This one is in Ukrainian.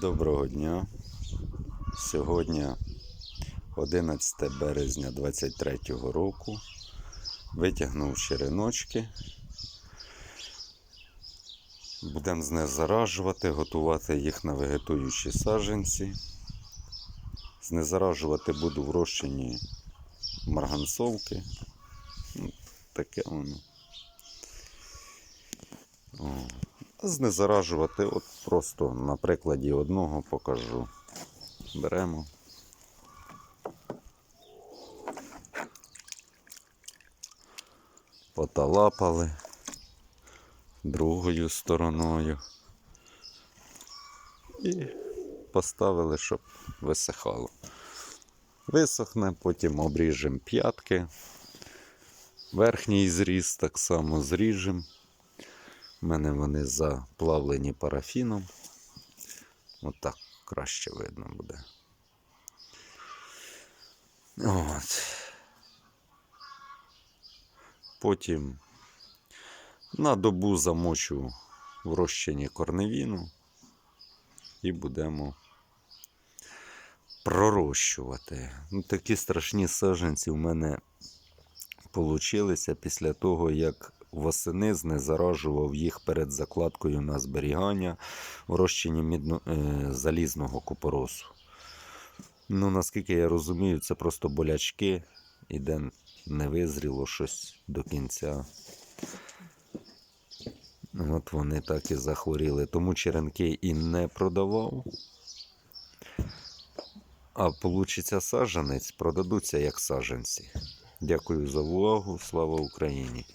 Доброго дня. Сьогодні 11 березня 23 року. Витягнув череночки. Будемо знезаражувати, готувати їх на вегетуючі саджанці. Знезаражувати буду в розчині марганцовки. Ну, Таке воно. Знезаражувати, от просто на прикладі одного покажу. Беремо. Поталапали другою стороною. І поставили, щоб висихало. Висохне, потім обріжемо п'ятки. Верхній зріз так само зріжемо. У мене вони заплавлені парафіном. Отак краще видно буде. От. Потім на добу замочу в розчині корневіну і будемо пророщувати. Ну, такі страшні саджанці в мене получилися після того, як восени знезаражував їх перед закладкою на зберігання в розчині мідно, е, залізного купоросу. Ну, наскільки я розумію, це просто болячки, і де не визріло щось до кінця. От вони так і захворіли. Тому черенки і не продавав. А получиться саджанець, продадуться як саджанці. Дякую за увагу. Слава Україні!